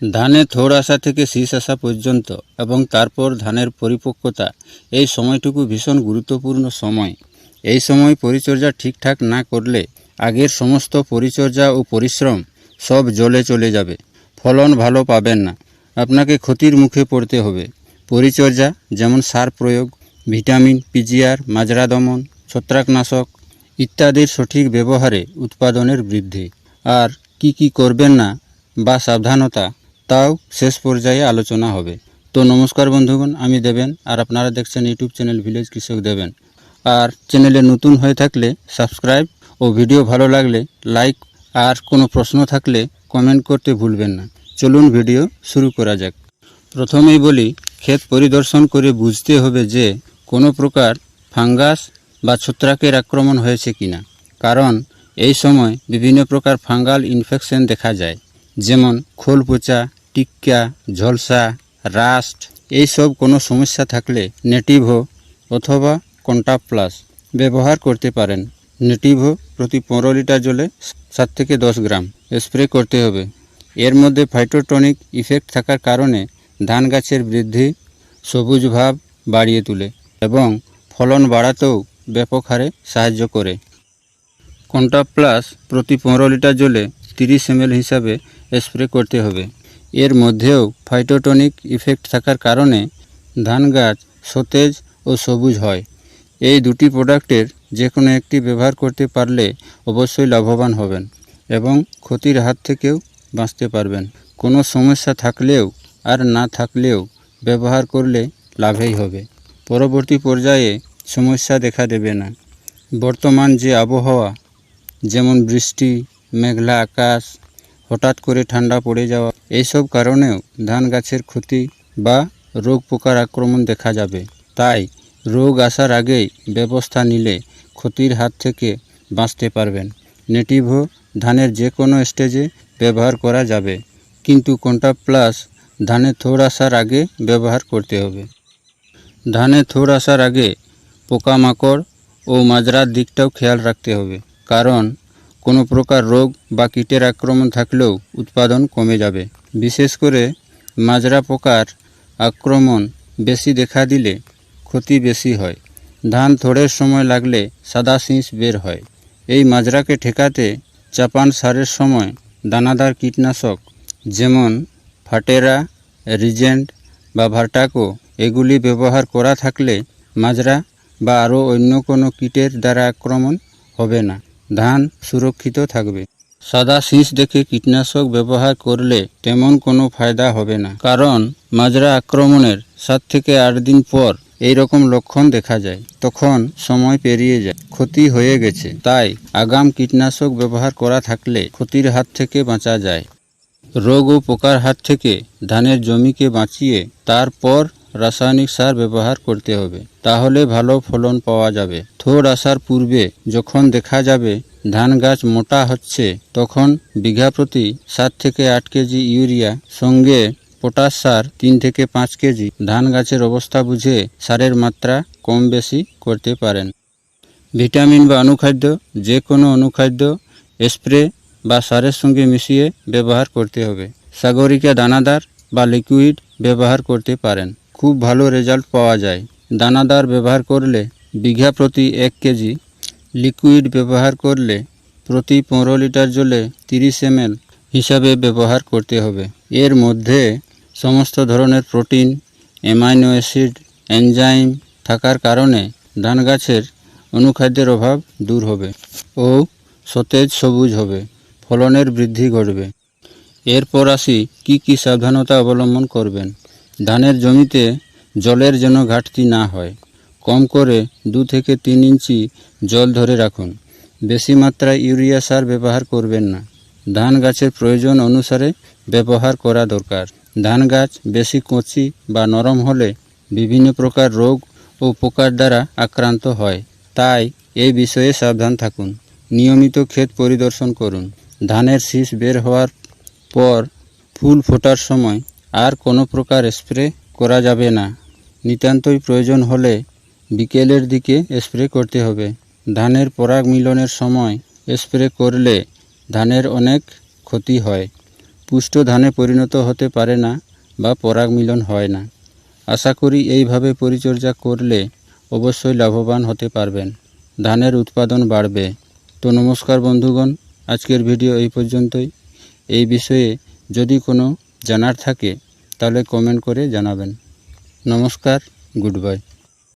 ধানে থোড় আসা থেকে শীষ আসা পর্যন্ত এবং তারপর ধানের পরিপক্কতা, এই সময়টুকু ভীষণ গুরুত্বপূর্ণ সময়। এই সময় পরিচর্যা ঠিকঠাক না করলে আগের সমস্ত পরিচর্যা ও পরিশ্রম সব জলে চলে যাবে। ফলন ভালো পাবেন না। আপনাকে ক্ষতির মুখে পড়তে হবে। পরিচর্যা, যেমন সার প্রয়োগ, ভিটামিন, পিজিআর, মাজরা দমন, ছত্রাকনাশক ইত্যাদির সঠিক ব্যবহারে উৎপাদনের বৃদ্ধি। আর কি কি করবেন না, বা সাবধানতা তাও শেষ পর্যায়ে আলোচনা হবে। তো নমস্কার বন্ধুগণ, আমি দেবেন আর আপনারা দেখছেন ইউটিউব চ্যানেল ভিলেজ কৃষক দেবেন আর চ্যানেলে নতুন হয়ে থাকলে সাবস্ক্রাইব ও ভিডিও ভালো লাগলে লাইক আর কোনো প্রশ্ন থাকলে কমেন্ট করতে ভুলবেন না। চলুন ভিডিও শুরু করা যাক। প্রথমেই বলি, ক্ষেত পরিদর্শন করে বুঝতে হবে যে কোনো প্রকার ফাঙ্গাস বা ছত্রাকের আক্রমণ হয়েছে কিনা। কারণ এই সময় বিভিন্ন প্রকার ফাঙ্গাল ইনফেকশন দেখা যায়, যেমন খোল পচা টিক্কা, ঝলসা, রাস্ট এইসব কোনো সমস্যা থাকলে নেটিভো অথবা কন্টাপ প্লাস ব্যবহার করতে পারেন। নেটিভো প্রতি পনেরো লিটার জলে সাত থেকে দশ গ্রাম স্প্রে করতে হবে। এর মধ্যে ফাইটোটনিক ইফেক্ট থাকার কারণে ধান গাছের বৃদ্ধি সবুজ ভাব বাড়িয়ে তোলে এবং ফলন বাড়াতেও ব্যাপক হারে সাহায্য করে। কন্টা প্লাস প্রতি পনেরো লিটার জলে তিরিশ এম হিসাবে স্প্রে করতে হবে। এর মধ্যেও ফাইটোটনিক ইফেক্ট থাকার কারণে ধান গাছ সতেজ ও সবুজ হয়। এই দুটি প্রোডাক্টের যে কোনো একটি ব্যবহার করতে পারলে অবশ্যই লাভবান হবেন এবং ক্ষতির হাত থেকেও বাঁচতে পারবেন। কোনো সমস্যা থাকলেও আর না থাকলেও ব্যবহার করলে লাভেই হবে। পরবর্তী পর্যায়ে সমস্যা দেখা দেবে না। বর্তমান যে আবহাওয়া, যেমন বৃষ্টি, মেঘলা আকাশ হঠাৎ করে ঠান্ডা পড়ে যাওয়া। এইসব কারণেও ধান গাছের ক্ষতি বা রোগ পোকার আক্রমণ দেখা যাবে। তাই রোগ আসার আগেই ব্যবস্থা নিলে ক্ষতির হাত থেকে বাঁচতে পারবেন। নেটিভো ধানের যে কোনো স্টেজে ব্যবহার করা যাবে। কিন্তু কোনটা প্লাস, ধানে থোড় আসার আগে ব্যবহার করতে হবে। ধানে থোড় আসার আগে পোকামাকড় ও মাজরার দিকটাও খেয়াল রাখতে হবে। কারণ কোনো প্রকার রোগ বা কীটের আক্রমণ থাকলেও উৎপাদন কমে যাবে। বিশেষ করে মাজরা পোকার আক্রমণ বেশি দেখা দিলে ক্ষতি বেশি হয়। ধান থোড়ের সময় লাগলে সাদা শীষ বের হয়। এই মাজরাকে ঠেকাতে চাপান সারের সময় দানাদার কীটনাশক যেমন ফাটেরা, রিজেন্ট বা ভার্টাকো এগুলি ব্যবহার করা থাকলে মাজরা বা আরও অন্য কোনো কীটের দ্বারা আক্রমণ হবে না। ধান সুরক্ষিত থাকবে। সাদা শীষ দেখে কীটনাশক ব্যবহার করলে তেমন কোনো ফায়দা হবে না। কারণ মাজরা আক্রমণের সাত থেকে আট দিন পর এই রকম লক্ষণ দেখা যায়। তখন সময় পেরিয়ে যায়, ক্ষতি হয়ে গেছে। তাই আগাম কীটনাশক ব্যবহার করা থাকলে ক্ষতির হাত থেকে বাঁচা যায়। রোগ ও পোকার হাত থেকে ধানের জমিকে বাঁচিয়ে তারপর রাসায়নিক সার ব্যবহার করতে হবে। তাহলে ভালো ফলন পাওয়া যাবে। থোড় আসার পূর্বে যখন দেখা যাবে ধান গাছ মোটা হচ্ছে, তখন বিঘা প্রতি সাত থেকে আট কেজি ইউরিয়া, সঙ্গে পটাশ সার তিন থেকে পাঁচ কেজি। ধান গাছের অবস্থা বুঝে সারের মাত্রা কম বেশি করতে পারেন। ভিটামিন বা অনুখাদ্য, যে কোনো অনুখাদ্য, স্প্রে বা সারের সঙ্গে মিশিয়ে ব্যবহার করতে হবে। সাগরিকা দানাদার বা লিকুইড ব্যবহার করতে পারেন। খুব ভালো রেজাল্ট পাওয়া যায়। দানাদার ব্যবহার করলে বিঘা প্রতি এক কেজি লিকুইড ব্যবহার করলে প্রতি পনেরো লিটার জলে তিরিশ এম হিসাবে ব্যবহার করতে হবে। এর মধ্যে সমস্ত ধরনের প্রোটিন অ্যামাইনো অ্যাসিড এনজাইম থাকার কারণে ধান গাছের অনুখাদ্যের অভাব দূর হবে ও সতেজ সবুজ হবে, ফলনের বৃদ্ধি ঘটবে। এরপর আসি কি কি সাবধানতা অবলম্বন করবেন। ধানের জমিতে জলের যেন ঘাটতি না হয়, কম করে দু থেকে তিন ইঞ্চি জল ধরে রাখুন। বেশি মাত্রায় ইউরিয়া সার ব্যবহার করবেন না। ধান গাছের প্রয়োজন অনুসারে ব্যবহার করা দরকার। ধান গাছ বেশি কচি বা নরম হলে বিভিন্ন প্রকার রোগ ও পোকার দ্বারা আক্রান্ত হয়। তাই এই বিষয়ে সাবধান থাকুন। নিয়মিত ক্ষেত পরিদর্শন করুন। ধানের শীষ বের হওয়ার পর ফুল ফোটার সময় আর কোনো প্রকার স্প্রে করা যাবে না। নিতান্তই প্রয়োজন হলে বিকেলের দিকে স্প্রে করতে হবে। ধানের পরাগ মিলনের সময় স্প্রে করলে ধানের অনেক ক্ষতি হয়। পুষ্ট ধানে পরিণত হতে পারে না বা পরাগ মিলন হয় না। আশা করি এইভাবে পরিচর্যা করলে অবশ্যই লাভবান হতে পারবেন। ধানের উৎপাদন বাড়বে। তো নমস্কার বন্ধুগণ, আজকের ভিডিও এই পর্যন্তই। এই বিষয়ে যদি কোনো জানার থাকে তাহলে কমেন্ট করে জানাবেন। নমস্কার গুড বাই